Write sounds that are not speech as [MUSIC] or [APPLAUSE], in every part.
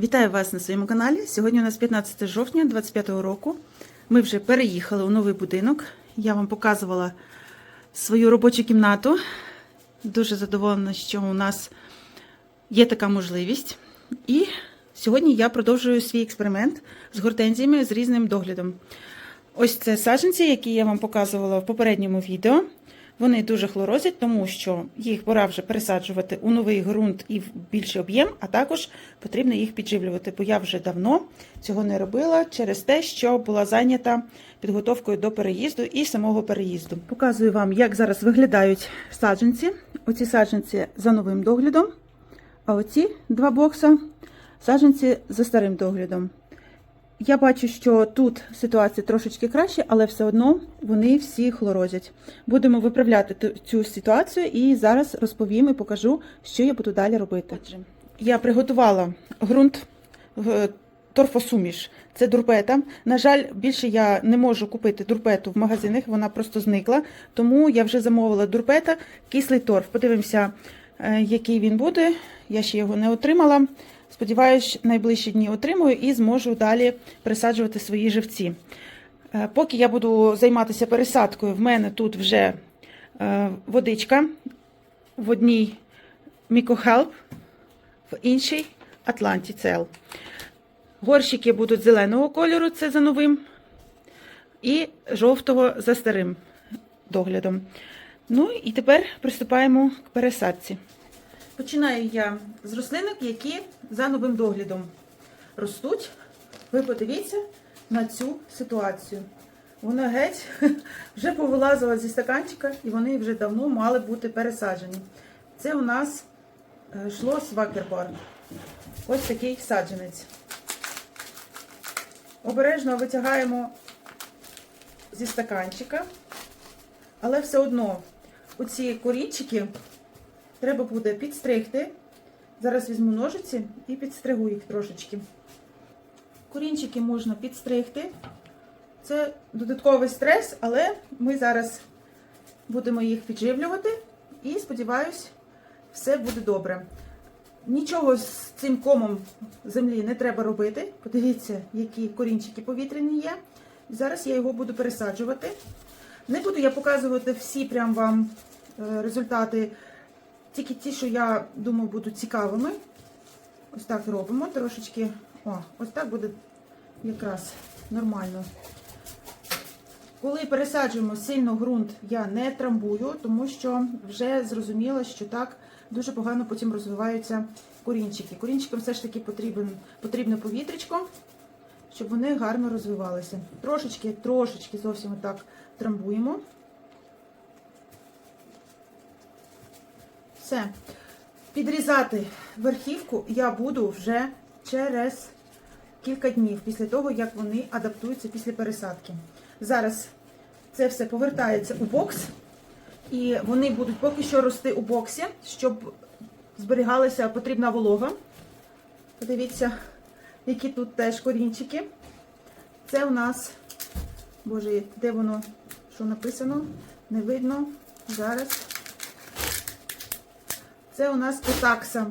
Вітаю вас на своєму каналі. Сьогодні у нас 15 жовтня 2025 року. Ми вже переїхали у новий будинок. Я вам показувала свою робочу кімнату. Дуже задоволена, що у нас є така можливість. І сьогодні я продовжую свій експеримент з гортензіями з різним доглядом. Ось це саджанці, які я вам показувала в попередньому відео. Вони дуже хлорозять, тому що їх пора вже пересаджувати у новий ґрунт і в більший об'єм, а також потрібно їх підживлювати, бо я вже давно цього не робила через те, що була зайнята підготовкою до переїзду і самого переїзду. Показую вам, як зараз виглядають саджанці. Оці саджанці за новим доглядом, а оці два бокса саджанці за старим доглядом. Я бачу, що тут ситуація трошечки краще, але все одно вони всі хлорозять. Будемо виправляти цю ситуацію і зараз розповім і покажу, що я буду далі робити. Я приготувала ґрунт е, торфосуміш. Це дурпета. На жаль, більше я не можу купити дурпету в магазинах, вона просто зникла. Тому я вже замовила дурпета, кислий торф. Подивимося, е, який він буде. Я ще його не отримала. Сподіваюсь, найближчі дні отримую і зможу далі пересаджувати свої живці. Е, Поки я буду займатися пересадкою, в мене тут вже е, водичка в одній Мікохелп, в іншій Атлантіцел. Горщики будуть зеленого кольору, це за новим, і жовтого за старим доглядом. Ну і тепер приступаємо к пересадці. Починаю я з рослинок, які за новим доглядом ростуть. Ви подивіться на цю ситуацію. Вона геть [LAUGHS] вже повилазила зі стаканчика, і вони вже давно мали бути пересаджені. Це у нас е, шлос вакербар. Ось такий саджанець. Обережно витягаємо зі стаканчика, але все одно оці корінчики треба буде підстригти. Зараз візьму ножиці і підстригу їх трошечки. Корінчики можна підстригти. Це додатковий стрес, але ми зараз будемо їх підживлювати і сподіваюсь, все буде добре. Нічого з цим комом землі не треба робити. Подивіться, які корінчики повітряні є. Зараз я його буду пересаджувати. Не буду я показувати всі прям вам е, результати, тільки ті, що я думаю, будуть цікавими. Ось так робимо. Трошечки. О, ось так буде якраз нормально. Коли пересаджуємо сильно ґрунт, я не трамбую, тому що вже зрозуміла, що так дуже погано потім розвиваються корінчики. Корінчикам все ж таки потрібен, потрібно повітрячко, щоб вони гарно розвивалися. Трошечки, трошечки зовсім так трамбуємо. Все. Підрізати верхівку я буду вже через кілька днів після того, як вони адаптуються після пересадки. Зараз це все повертається у бокс, і вони будуть поки що рости у боксі, щоб зберігалася потрібна волога. Подивіться, які тут теж корінчики. Це у нас, боже, де воно, що написано? Не видно. Зараз. Це у нас потакса.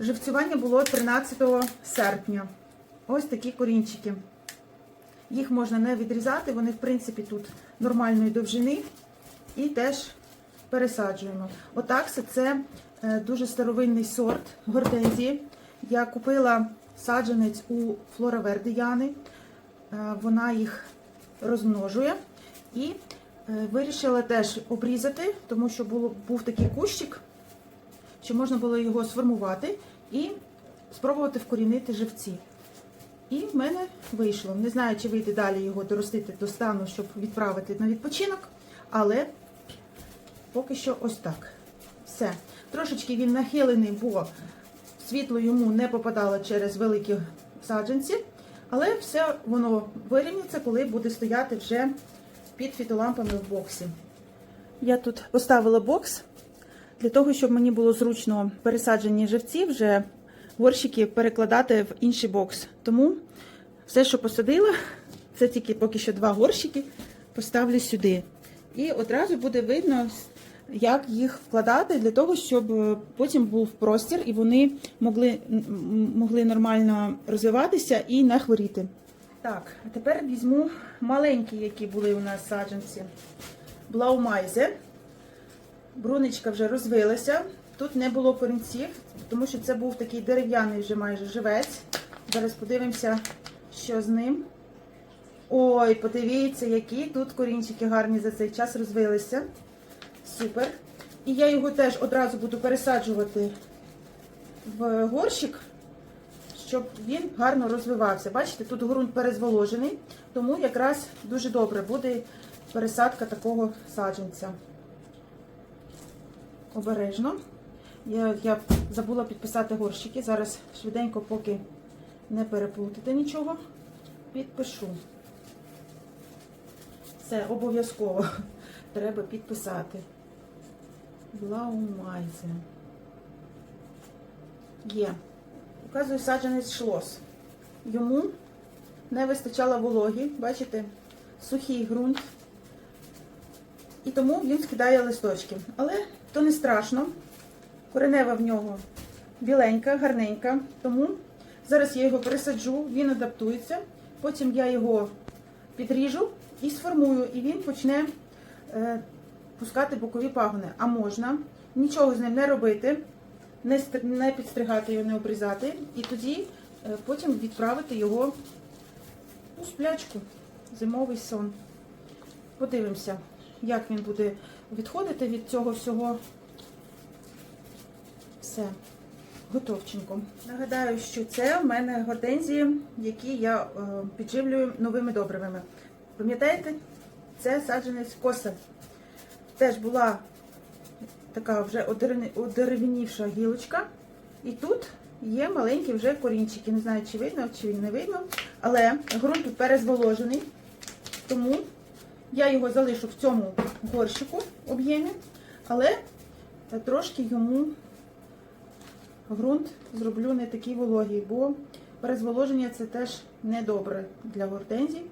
Живцювання було 13 серпня. Ось такі корінчики. Їх можна не відрізати, вони, в принципі, тут нормальної довжини. І теж пересаджуємо. Отакса це е, дуже старовинний сорт гортензії. Я купила саджанець у Флора Яни. Е, Вона їх розмножує. І е, вирішила теж обрізати, тому що був такий кущик, що можна було його сформувати і спробувати вкорінити живці. І в мене вийшло. Не знаю, чи вийде далі його доростити до стану, щоб відправити на відпочинок, але поки що ось так. Все. Трошечки він нахилений, бо світло йому не попадало через великі саджанці, але все воно вирівняться, коли буде стояти вже під фітолампами в боксі. Я тут поставила бокс для того, щоб мені було зручно пересаджені живці вже горщики перекладати в інший бокс. Тому все, що посадила, це тільки поки що два горщики, поставлю сюди. І одразу буде видно як їх вкладати для того, щоб е, потім був простір і вони могли, могли нормально розвиватися і не хворіти. Так, а тепер візьму маленькі, які були у нас саджанці. Блаумайзе. Бруничка вже розвилася. Тут не було корінців, тому що це був такий дерев'яний вже майже живець. Зараз подивимося, що з ним. Ой, подивіться, які тут корінчики гарні за цей час розвилися. Супер. І я його теж одразу буду пересаджувати в горщик, щоб він гарно розвивався. Бачите, тут ґрунт перезволожений, тому якраз дуже добре буде пересадка такого саджанця. Обережно. Я, я забула підписати горщики. Зараз швиденько, поки не переплутати нічого, підпишу. Це обов'язково [LAUGHS] треба підписати. Блаумайзе. Є. Показую саджанець шлос. Йому не вистачало вологі, бачите, сухий ґрунт. І тому він скидає листочки. Але то не страшно. Коренева в нього біленька, гарненька. Тому зараз я його пересаджу, він адаптується. Потім я його підріжу і сформую, і він почне е, пускати бокові пагони. А можна нічого з ним не робити, не, не підстригати його, не обрізати, і тоді е, потім відправити його у сплячку, зимовий сон. Подивимося, як він буде відходити від цього всього. Все, готовченько. Нагадаю, що це в мене гортензії, які я е, підживлюю новими добривами. Пам'ятаєте? Це саджанець коса. Теж була така вже одеревінівша гілочка. І тут є маленькі вже корінчики. Не знаю, чи видно, чи не видно. Але ґрунт перезволожений. Тому я його залишу в цьому горщику об'ємі, але трошки йому ґрунт зроблю не такий вологий, бо перезволоження це теж недобре для гортензій.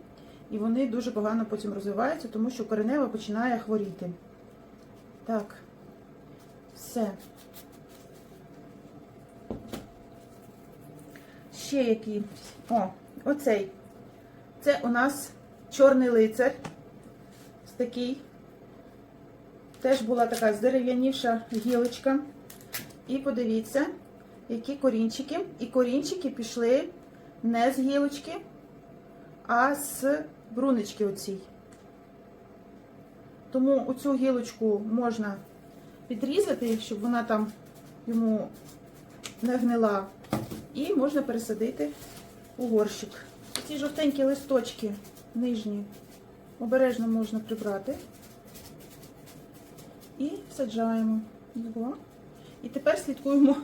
І вони дуже погано потім розвиваються, тому що коренева починає хворіти. Так, все. Ще які. О, оцей. Це у нас чорний лицар. Такий. Теж була така здерев'янівша гілочка. І подивіться, які корінчики. І корінчики пішли не з гілочки, а з брунички оцій. Тому оцю гілочку можна підрізати, щоб вона там йому не гнила. І можна пересадити у горщик. Ці жовтенькі листочки нижні обережно можна прибрати. І саджаємо його. І тепер слідкуємо,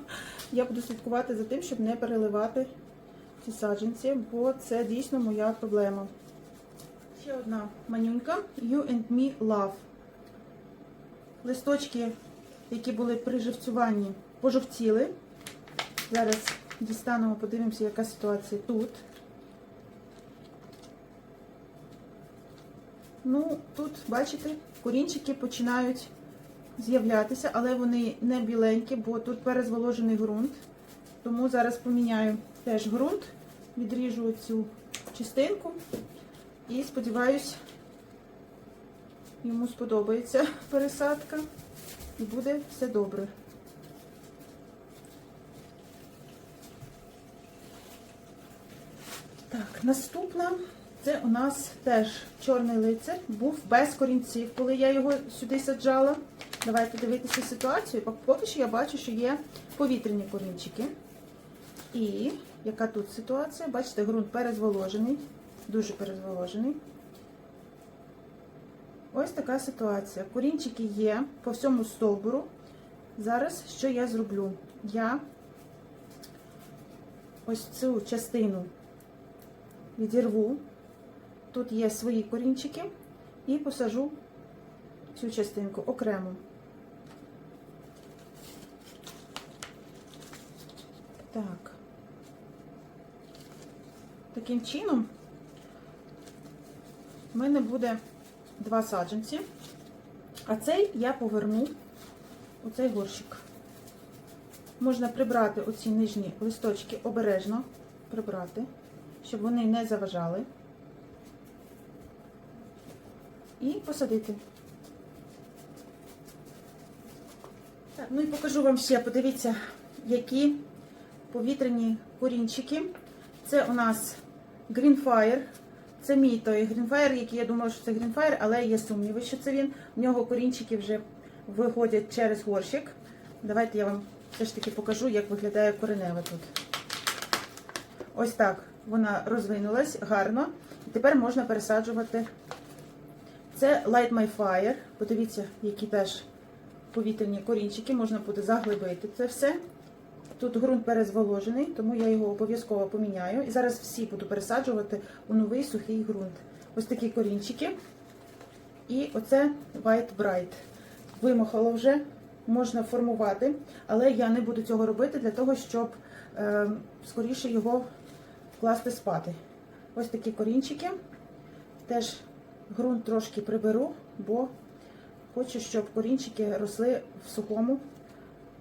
я буду слідкувати за тим, щоб не переливати ці саджанці, бо це дійсно моя проблема. Ще одна манюнька You and Me Love. Листочки, які були при живцюванні, пожовтіли. Зараз дістанемо, подивимося, яка ситуація тут. Ну, тут, бачите, корінчики починають з'являтися, але вони не біленькі, бо тут перезволожений ґрунт. Тому зараз поміняю теж ґрунт, відріжу цю частинку і сподіваюсь, йому сподобається пересадка і буде все добре. Так, наступна це у нас теж чорний лицар. Був без корінців, коли я його сюди саджала. Давайте дивитися ситуацію. Поки що я бачу, що є повітряні корінчики. І яка тут ситуація? Бачите, ґрунт перезволожений, дуже перезволожений. Ось така ситуація. Корінчики є по всьому стовбуру. Зараз що я зроблю? Я ось цю частину відірву. Тут є свої корінчики і посажу цю частинку окремо. Так. Таким чином в мене буде два саджанці. А цей я поверну у цей горщик. Можна прибрати оці нижні листочки обережно прибрати, щоб вони не заважали. І посадити. Так, ну і покажу вам ще, подивіться, які повітряні корінчики. Це у нас Greenfire. Це мій той Greenfire, який я думала, що це Greenfire, але є сумніви, що це він. В нього корінчики вже виходять через горщик. Давайте я вам все ж таки покажу, як виглядає коренева тут. Ось так вона розвинулась гарно. І тепер можна пересаджувати. Це Light My Fire. Подивіться, які теж повітряні корінчики. Можна буде заглибити це все. Тут ґрунт перезволожений, тому я його обов'язково поміняю. І зараз всі буду пересаджувати у новий сухий ґрунт. Ось такі корінчики. І оце White Bright. Вимахало вже, можна формувати, але я не буду цього робити для того, щоб е, скоріше його вкласти спати. Ось такі корінчики. Теж ґрунт трошки приберу, бо хочу, щоб корінчики росли в сухому.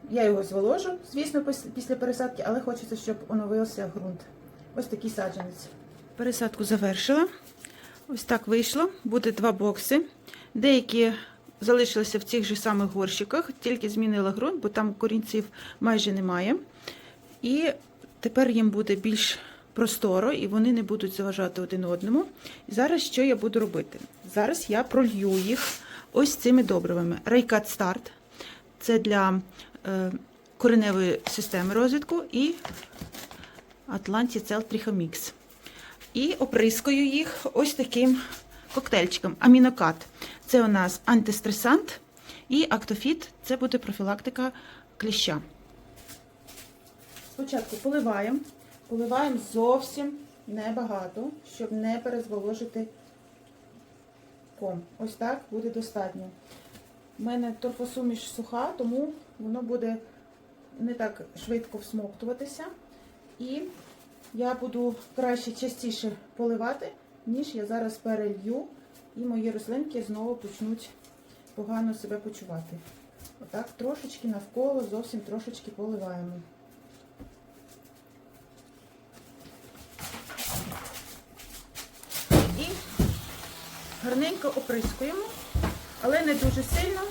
Я його зволожу, звісно, після пересадки, але хочеться, щоб оновився ґрунт. Ось такий саджанець. Пересадку завершила. Ось так вийшло. Буде два бокси. Деякі залишилися в цих же самих горщиках, тільки змінила ґрунт, бо там корінців майже немає. І тепер їм буде більш просторо, і вони не будуть заважати один одному. І зараз що я буду робити? Зараз я пролью їх ось цими добривами. Raycat Start це для е, кореневої системи розвитку і Atlantic Cell Trichomix. І оприскую їх ось таким коктейльчиком. Амінокат. Це у нас антистресант. І актофіт це буде профілактика кліща. Спочатку поливаємо. Поливаємо зовсім небагато, щоб не перезволожити ком. Ось так буде достатньо. У мене торфосуміш суха, тому воно буде не так швидко всмоктуватися. І я буду краще частіше поливати, ніж я зараз перелью, і мої рослинки знову почнуть погано себе почувати. Отак трошечки навколо, зовсім трошечки поливаємо. І гарненько оприскуємо, але не дуже сильно,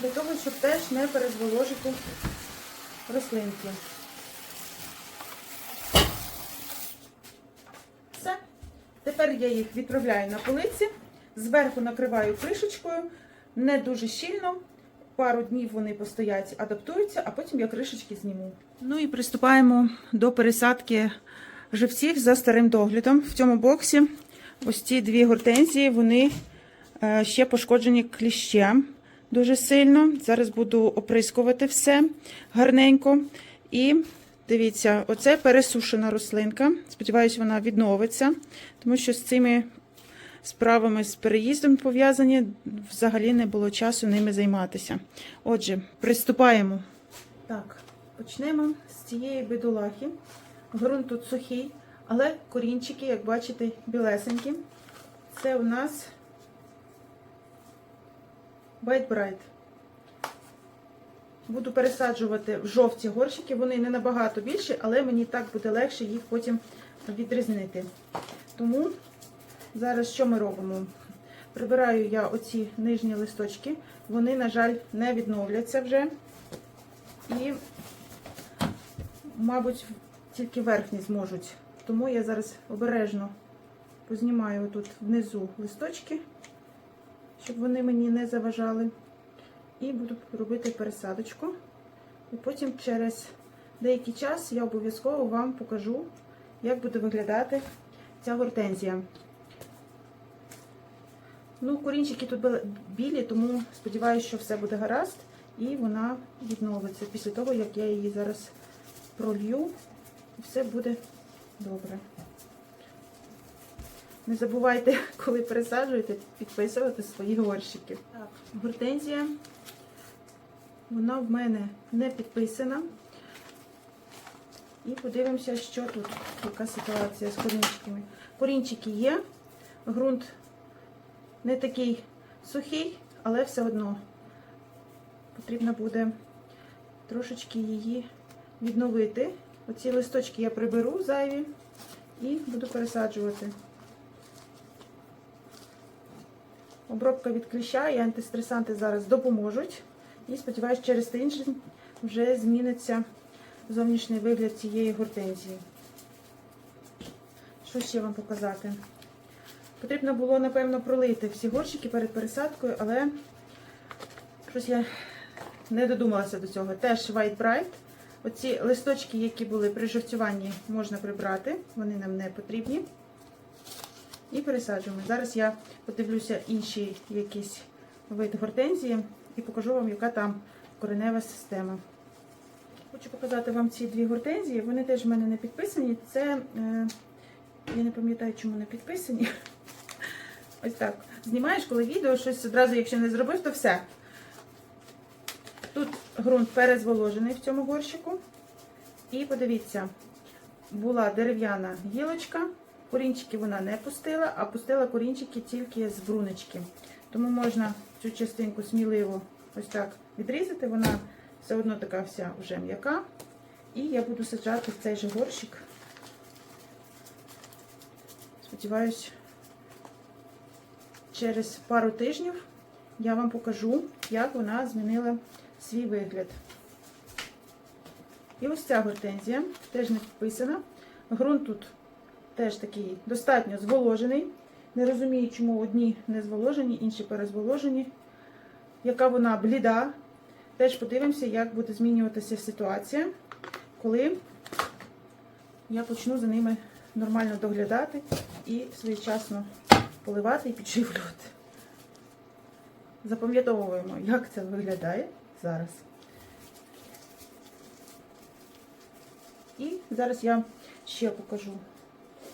для того, щоб теж не перезволожити рослинки. Все. Тепер я їх відправляю на полиці, зверху накриваю кришечкою, не дуже щільно. Пару днів вони постоять, адаптуються, а потім я кришечки зніму. Ну і приступаємо до пересадки живців за старим доглядом. В цьому боксі ось ці дві гортензії, вони е, ще пошкоджені кліщем дуже сильно. Зараз буду оприскувати все гарненько. І дивіться, оце пересушена рослинка. Сподіваюся, вона відновиться, тому що з цими справами з переїздом пов'язані, взагалі не було часу ними займатися. Отже, приступаємо. Так, почнемо з цієї бідолахи. Грунт тут сухий, але корінчики, як бачите, білесенькі. Це у нас White Bright. Буду пересаджувати в жовті горщики. Вони не набагато більші, але мені так буде легше їх потім відрізнити. Тому зараз що ми робимо? Прибираю я оці нижні листочки. Вони, на жаль, не відновляться вже. І, мабуть, тільки верхні зможуть. Тому я зараз обережно познімаю тут внизу листочки, щоб вони мені не заважали. І буду робити пересадочку. І потім через деякий час я обов'язково вам покажу, як буде виглядати ця гортензія. Ну, корінчики тут білі, тому сподіваюся, що все буде гаразд і вона відновиться після того, як я її зараз пролью, і все буде добре. Не забувайте, [LAUGHS] коли пересаджуєте, підписувати свої горщики. Так, гортензія, вона в мене не підписана. І подивимося, що тут, яка ситуація з корінчиками. Корінчики є, ґрунт не такий сухий, але все одно потрібно буде трошечки її відновити. Оці листочки я приберу зайві і буду пересаджувати. Обробка від кліща і антистресанти зараз допоможуть. І сподіваюся, через тиждень вже зміниться зовнішній вигляд цієї гортензії. Що ще вам показати? Потрібно було, напевно, пролити всі горщики перед пересадкою, але щось я не додумалася до цього. Теж White Bright. Оці листочки, які були при жовтюванні, можна прибрати, вони нам не потрібні. І пересаджуємо. Зараз я подивлюся інші якісь вид гортензії і покажу вам, яка там коренева система. Хочу показати вам ці дві гортензії. Вони теж в мене не підписані. Це, е, я не пам'ятаю, чому не підписані. Ось так. Знімаєш, коли відео, щось одразу, якщо не зробив, то все. Тут ґрунт перезволожений в цьому горщику. І подивіться, була дерев'яна гілочка. Корінчики вона не пустила, а пустила корінчики тільки з брунички. Тому можна цю частинку сміливо ось так відрізати. Вона все одно така вся вже м'яка. І я буду саджати в цей же горщик. Сподіваюсь, через пару тижнів я вам покажу, як вона змінила свій вигляд. І ось ця гортензія теж не підписана. Грунт тут теж такий достатньо зволожений. Не розумію, чому одні не зволожені, інші перезволожені. Яка вона бліда. Теж подивимося, як буде змінюватися ситуація, коли я почну за ними нормально доглядати і своєчасно поливати і підживлювати. Запам'ятовуємо, як це виглядає зараз. І зараз я ще покажу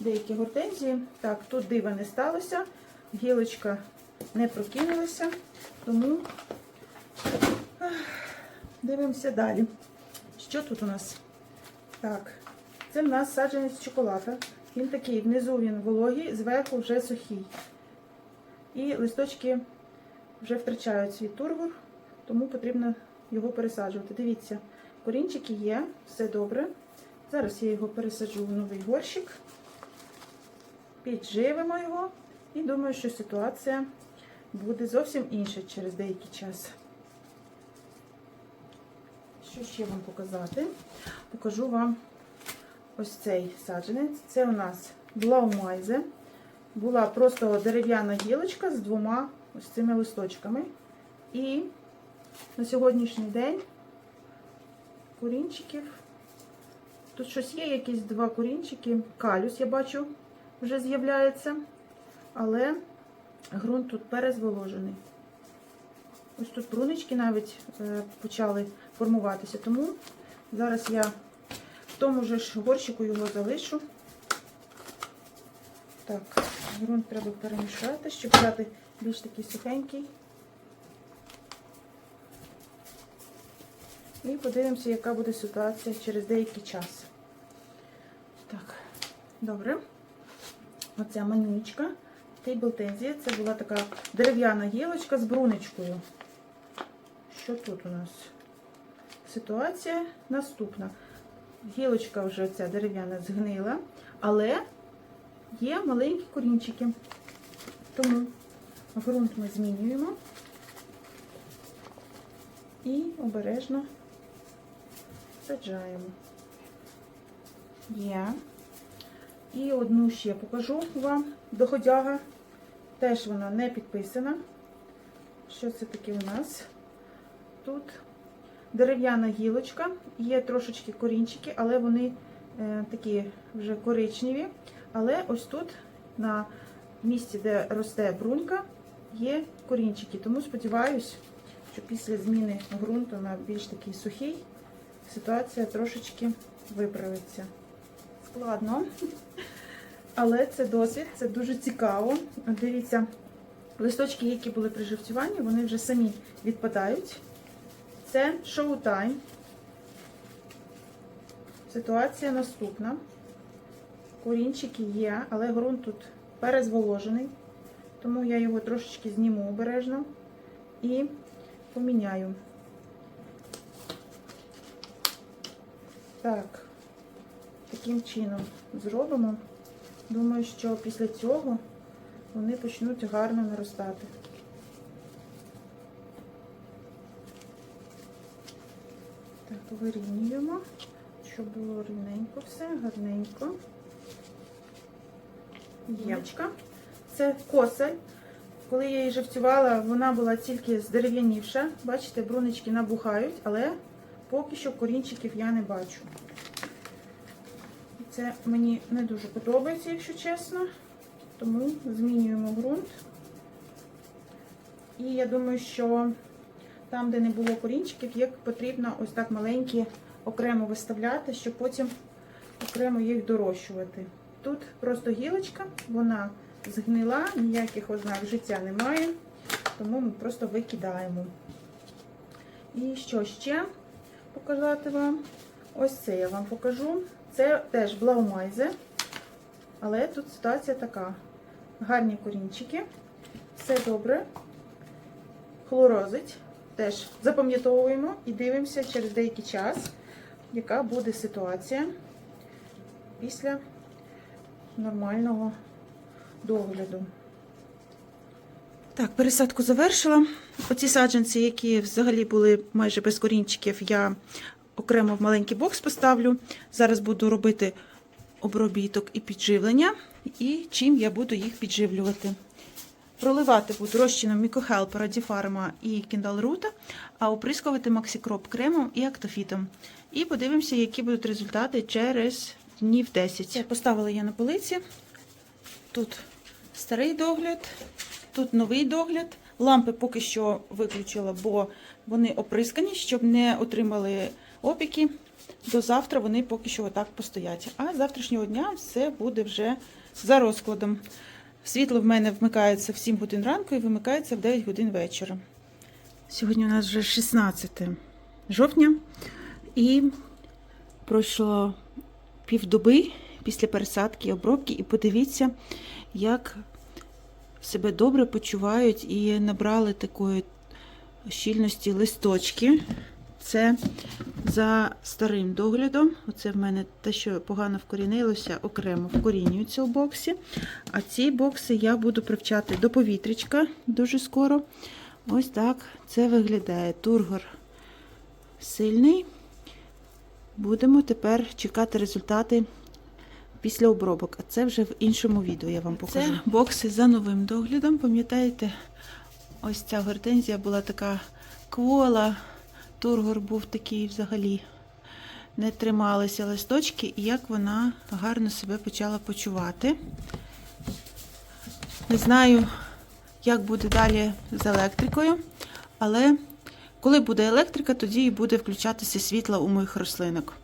деякі гортензії. Так, тут дива не сталося, гілочка не прокинулася, тому дивимося далі. Що тут у нас? Так, це в нас саджанець чоколада. Він такий, внизу він вологий, зверху вже сухий. І листочки вже втрачають свій тургор, тому потрібно його пересаджувати. Дивіться, корінчики є, все добре. Зараз я його пересаджу в новий горщик, підживимо його і думаю, що ситуація буде зовсім інша через деякий час. Що ще вам показати? Покажу вам ось цей саджанець. Це у нас блаумайзе. Була просто дерев'яна гілочка з двома ось цими листочками. І на сьогоднішній день корінчиків. Тут щось є, якісь два корінчики. Калюс, я бачу, вже з'являється, але ґрунт тут перезволожений. Ось тут прунички навіть е, почали формуватися, тому зараз я в тому ж горщику його залишу. Так, ґрунт треба перемішати, щоб дати більш такий сухенький. І подивимося, яка буде ситуація через деякий час. Так, добре. Оця манючка. Тейблтензія. Це була така дерев'яна гілочка з бруничкою. Що тут у нас? Ситуація наступна. Гілочка вже ця дерев'яна згнила, але є маленькі корінчики. Тому ґрунт ми змінюємо і обережно саджаємо. Є. І одну ще покажу вам доходяга. Теж вона не підписана. Що це таке у нас? Тут дерев'яна гілочка, є трошечки корінчики, але вони е, такі вже коричневі. Але ось тут, на місці, де росте брунька, є корінчики. Тому сподіваюся, що після зміни ґрунту на більш такий сухий, ситуація трошечки виправиться. Складно, але це досвід, це дуже цікаво. Дивіться, листочки, які були при живцюванні, вони вже самі відпадають. Це шоу-тайм. Ситуація наступна. Корінчики є, але ґрунт тут перезволожений, тому я його трошечки зніму обережно і поміняю. Так, таким чином зробимо. Думаю, що після цього вони почнуть гарно наростати. Так, вирівнюємо, щоб було рівненько все, гарненько. Ємочка. Це косель. Коли я її живцювала, вона була тільки здерев'янівша. Бачите, брунички набухають, але поки що корінчиків я не бачу. Це мені не дуже подобається, якщо чесно. Тому змінюємо ґрунт. І я думаю, що там, де не було корінчиків, їх потрібно ось так маленькі окремо виставляти, щоб потім окремо їх дорощувати. Тут просто гілочка, вона згнила, ніяких ознак життя немає, тому ми просто викидаємо. І що ще показати вам? Ось це я вам покажу. Це теж блаумайзе, але тут ситуація така. Гарні корінчики, все добре. Хлорозить. Теж запам'ятовуємо і дивимося через деякий час, яка буде ситуація після нормального догляду. Так, пересадку завершила. Оці саджанці, які взагалі були майже без корінчиків, я окремо в маленький бокс поставлю. Зараз буду робити обробіток і підживлення, і чим я буду їх підживлювати. Проливати буду розчином мікохелпера, діфарма і кіндалрута, а оприскувати максикроп кремом і актофітом. І подивимося, які будуть результати через днів 10. Це поставила я на полиці. Тут старий догляд, тут новий догляд. Лампи поки що виключила, бо вони оприскані, щоб не отримали опіки. До завтра вони поки що отак постоять. А з завтрашнього дня все буде вже за розкладом. Світло в мене вмикається в 7 годин ранку і вимикається в 9 годин вечора. Сьогодні у нас вже 16 жовтня, і пройшло півдоби після пересадки і обробки, і подивіться, як себе добре почувають і набрали такої щільності листочки. Це за старим доглядом. Оце в мене те, що погано вкорінилося, окремо вкорінюється у боксі. А ці бокси я буду привчати до повітрячка дуже скоро. Ось так це виглядає. Тургор сильний. Будемо тепер чекати результати після обробок. А це вже в іншому відео я вам покажу. Це бокси за новим доглядом. Пам'ятаєте, ось ця гортензія була така квола. Тургор був такий взагалі. Не трималися листочки, і як вона гарно себе почала почувати. Не знаю, як буде далі з електрикою, але коли буде електрика, тоді і буде включатися світло у моїх рослинок.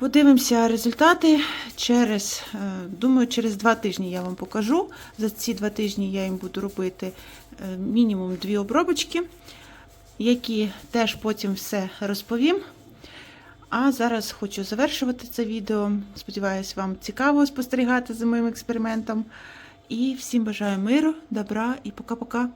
Подивимося результати через, е, думаю, через два тижні я вам покажу. За ці два тижні я їм буду робити е, мінімум дві обробочки, які теж потім все розповім. А зараз хочу завершувати це відео. Сподіваюсь, вам цікаво спостерігати за моїм експериментом. І всім бажаю миру, добра і пока-пока.